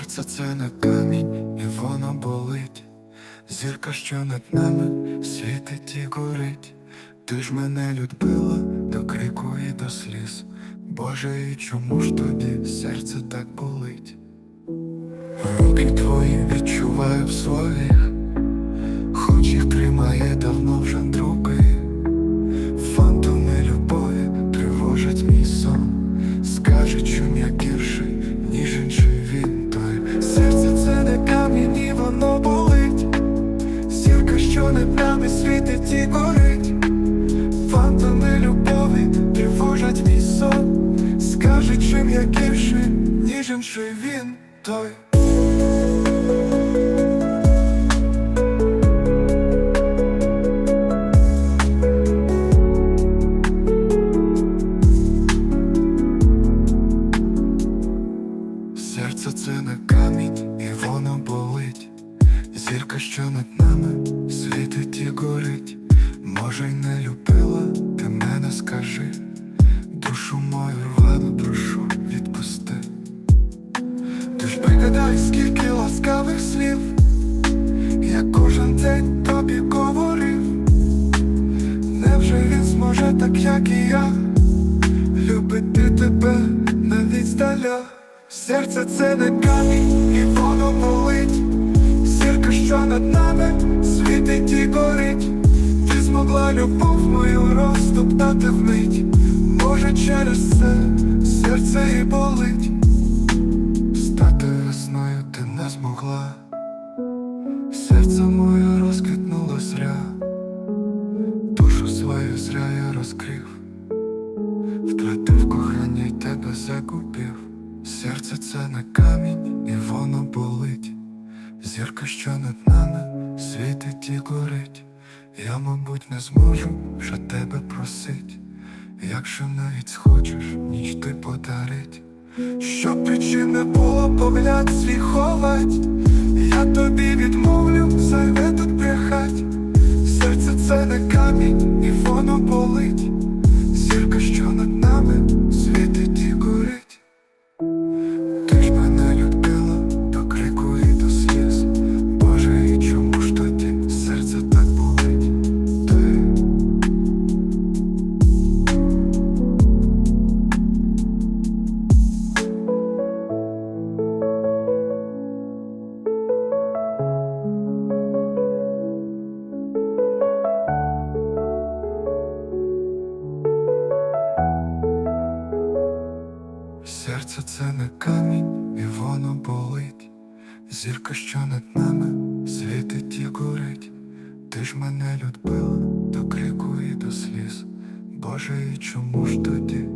це не камінь, і воно болить. Зірка, що над нами світить і горить. Ти ж мене любила до крику і до сліз. Боже, і чому ж тоді серце так болить? Руки твої відчуваю в своїх, Скаже, чим я гірший, ніж інший він той. Серце це не камінь, і воно болить. Зірка, що над нами світить і горить. Може, й не любила, ти мене скажи. Душу мою рвану, прошу, так, як і я, любити тебе навіть здаля. Серце це не камінь, і воно болить. Зірка, що над нами світить і горить. Ти змогла любов мою розтоптати вмить. Може, через це серце і болить. Стати весною ти не змогла. Зря я розкрив. Втратив кохання й тебе загубив. Серце це не камінь, і воно болить. Зірка, що над нами світить і горить. Я, мабуть, не зможу вже тебе просить. Якщо навіть схочеш, ніч ти подарить. Щоб причин не було погляд свій ховать. Я тобі відмовлю, зайве тут брехать. Це не камінь, і воно болить. Серце це не камінь, і воно болить. Зірка, що над нами світить і горить. Ти ж мене любила до крику і до сліз. Боже, і чому ж тоді?